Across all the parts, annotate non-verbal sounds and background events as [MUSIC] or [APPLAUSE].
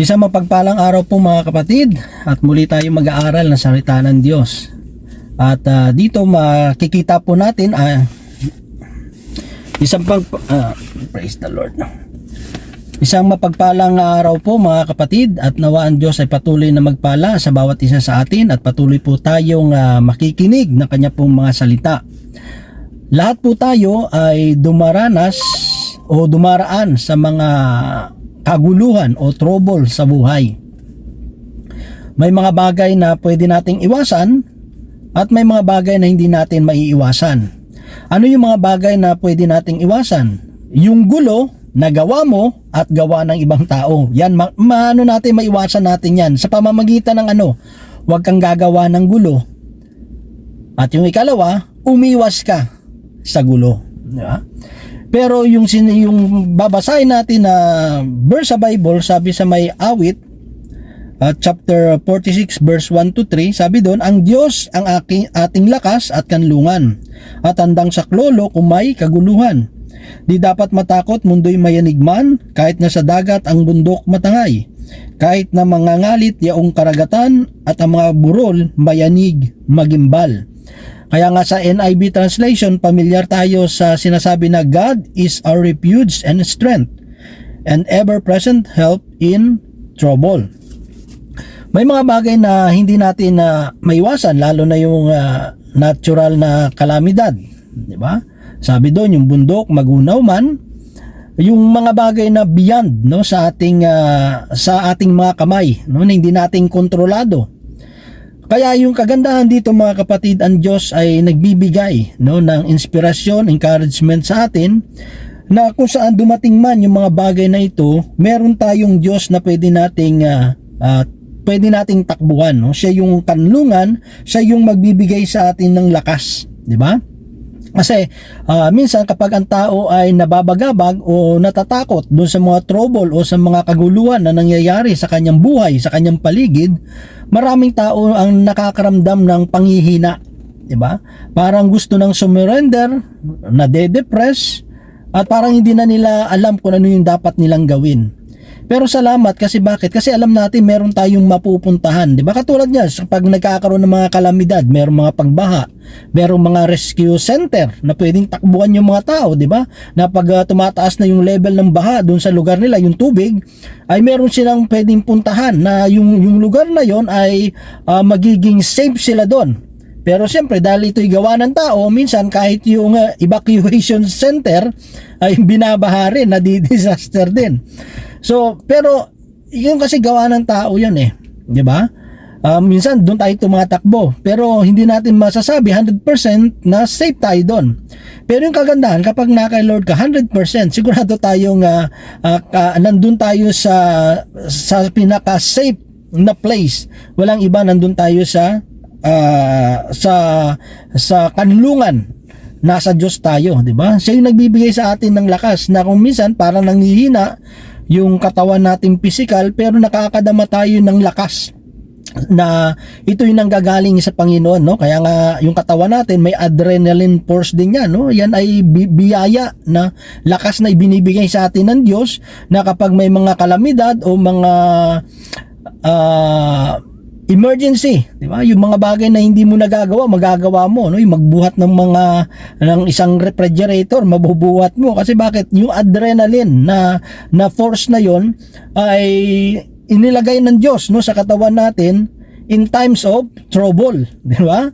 Isang mapagpalang araw po mga kapatid at muli tayo mag-aaral ng salita ng Diyos. At ah, dito makikita po natin ah, isang pag ah, praise the Lord. Isang mapagpalang araw po mga kapatid at nawa ang Diyos ay patuloy na magpala sa bawat isa sa atin at patuloy po tayong ah, makikinig ng kanya pong mga salita. Lahat po tayo ay dumaranas o dumaraan sa mga kaguluhan o trouble sa buhay. May mga bagay na pwede nating iwasan at may mga bagay na hindi natin maiiwasan. Ano yung mga bagay na pwede nating iwasan? Yung gulo na gawa mo at gawa ng ibang tao. Yan, ma- maano natin maiwasan natin yan sa pamamagitan ng ano, huwag kang gagawa ng gulo. At yung ikalawa, umiwas ka sa gulo. Di ba? Pero yung, yung babasahin natin na verse sa Bible, sabi sa may awit, at chapter 46 verse 1 to 3 sabi doon ang Diyos ang aking ating lakas at kanlungan at handang saklolo kung may kaguluhan. Di dapat matakot mundo'y mayanigman kahit na sa dagat ang bundok matangay. Kahit na mangangalit yaong karagatan at ang mga burol mayanig magimbal kaya nga sa NIV translation pamilyar tayo sa sinasabi na God is our refuge and strength and ever-present help in trouble may mga bagay na hindi natin na maiwasan lalo na yung ah, natural na kalamidad, di ba? Sabi doon yung bundok magunaw man, yung mga bagay na beyond no sa ating ah, sa ating mga kamay, no na hindi nating kontrolado. Kaya yung kagandahan dito mga kapatid, ang Diyos ay nagbibigay no ng inspirasyon, encouragement sa atin na kung saan dumating man yung mga bagay na ito, meron tayong Diyos na pwede nating ah, ah, pwede nating takbuhan, no? Siya yung kanlungan, siya yung magbibigay sa atin ng lakas, di ba? Kasi ah, minsan kapag ang tao ay nababagabag o natatakot doon sa mga trouble o sa mga kaguluhan na nangyayari sa kanyang buhay, sa kanyang paligid, maraming tao ang nakakaramdam ng panghihina, 'di ba? Parang gusto nang sumurrender, nade-depress at parang hindi na nila alam kung ano yung dapat nilang gawin. Pero salamat kasi bakit? Kasi alam natin meron tayong mapupuntahan. Di ba? Katulad niya, sa pag nagkakaroon ng mga kalamidad, meron mga pagbaha, meron mga rescue center na pwedeng takbuhan yung mga tao, di ba? Na pag ah, tumataas na yung level ng baha doon sa lugar nila, yung tubig, ay meron silang pwedeng puntahan na yung, yung lugar na yon ay ah, magiging safe sila doon. Pero siyempre dahil ito'y gawa ng tao, minsan kahit yung uh, evacuation center ay binabaha rin, nadi-disaster din. So, pero yun kasi gawa ng tao yun eh. ba? Ah, minsan doon tayo tumatakbo pero hindi natin masasabi 100% na safe tayo doon. Pero yung kagandahan kapag na kay Lord ka 100% sigurado tayong uh, nandun tayo sa sa pinaka safe na place. Walang iba nandun tayo sa ah, sa sa kanlungan nasa Diyos tayo, di ba? Siya yung nagbibigay sa atin ng lakas na kung minsan parang nanghihina yung katawan nating physical pero nakakadama tayo ng lakas na ito yung nanggagaling sa Panginoon no? Kaya nga yung katawan natin may adrenaline force din yan no? Yan ay bi- biyaya na lakas na ibinibigay sa atin ng Diyos na kapag may mga kalamidad o mga ah, emergency, di ba? Yung mga bagay na hindi mo nagagawa, magagawa mo, no? Yung magbuhat ng mga ng isang refrigerator, mabubuhat mo kasi bakit? Yung adrenaline na na force na 'yon ay inilagay ng Diyos no sa katawan natin in times of trouble, di ba?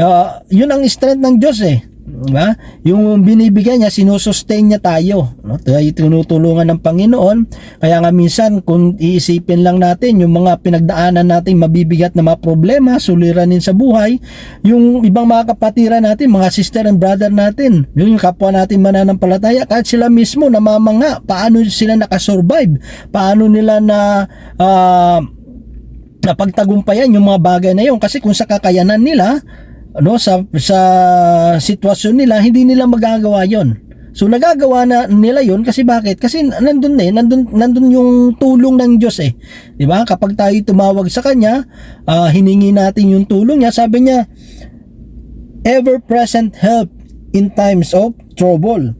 Ah, yun ang strength ng Diyos eh. Diba? Yung binibigay niya, sinusustain niya tayo. No? Tayo tinutulungan ng Panginoon. Kaya nga minsan, kung iisipin lang natin, yung mga pinagdaanan natin mabibigat na mga problema, suliranin sa buhay, yung ibang mga kapatiran natin, mga sister and brother natin, yung kapwa natin mananampalataya, kahit sila mismo namamanga, paano sila nakasurvive, paano nila na ah, napagtagumpayan yung mga bagay na yun kasi kung sa kakayanan nila ano sa sa sitwasyon nila hindi nila magagawa yon so nagagawa na nila yon kasi bakit? Kasi nandun eh nandun nandun yung tulong ng Diyos eh. Di ba? Kapag tayo tumawag sa kanya ah, hiningi natin yung tulong niya sabi niya ever present help in times of trouble.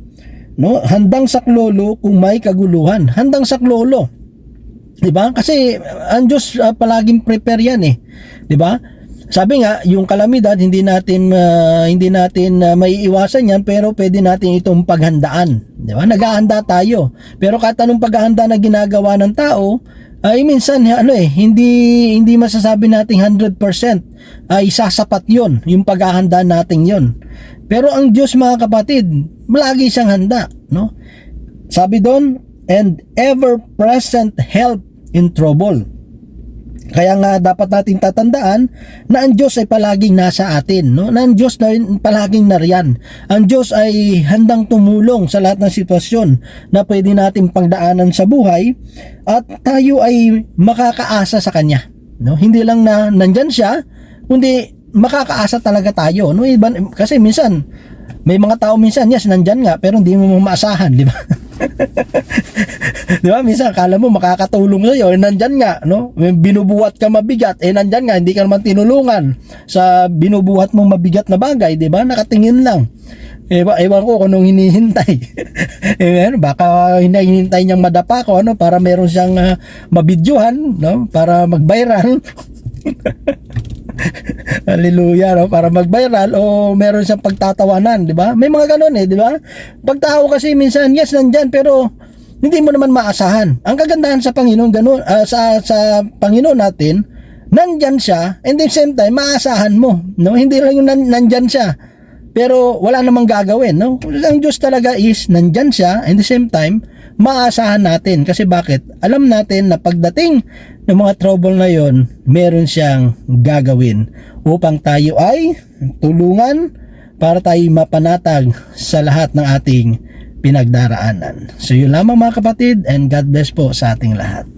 No? Handang saklolo kung may kaguluhan. Handang saklolo. 'Di ba? Kasi uh, ang Diyos uh, palaging prepare 'yan eh. 'Di ba? Sabi nga, yung kalamidad hindi natin uh, hindi natin uh, maiiwasan 'yan pero pwede natin itong paghandaan, 'di ba? Naghahanda tayo. Pero kahit anong paghahanda na ginagawa ng tao, ay minsan ano eh, hindi hindi masasabi nating 100% ay sasapat 'yon, yung paghahanda natin 'yon. Pero ang Diyos mga kapatid, lagi siyang handa, no? Sabi doon, and ever present help in trouble. Kaya nga dapat natin tatandaan na ang Diyos ay palaging nasa atin, no? Na ang Diyos na palaging nariyan. Ang Diyos ay handang tumulong sa lahat ng sitwasyon na pwede natin pagdaanan sa buhay at tayo ay makakaasa sa kanya, no? Hindi lang na nandyan siya, kundi makakaasa talaga tayo, no? Iba, kasi minsan may mga tao minsan, yes, nandyan nga, pero hindi mo maasahan, di ba? [LAUGHS] [LAUGHS] di ba? Minsan, akala mo makakatulong sa'yo, eh, nandyan nga, no? Binubuhat ka mabigat, eh, nandyan nga, hindi ka naman tinulungan sa binubuhat mong mabigat na bagay, di ba? Nakatingin lang. Ewan, ewan ko kung anong hinihintay. [LAUGHS] eh, ano, baka hinihintay niyang madapa ko, ano, para meron siyang uh, mabidyohan, no? Para mag-viral. [LAUGHS] Hallelujah, no? Para mag-viral o meron siyang pagtatawanan, di ba? May mga ganun eh, di ba? Pagtao kasi minsan, yes, nandyan, pero hindi mo naman maasahan. Ang kagandahan sa Panginoon, ganun, ah, sa, sa Panginoon natin, nandyan siya, and the same time, maasahan mo, no? Hindi lang yung nan, nandyan siya, pero wala namang gagawin, no? Ang Diyos talaga is, nandyan siya, and the same time, maasahan natin. Kasi bakit? Alam natin na pagdating ng mga trouble na yon, meron siyang gagawin upang tayo ay tulungan para tayo mapanatag sa lahat ng ating pinagdaraanan. So yun lamang mga kapatid and God bless po sa ating lahat.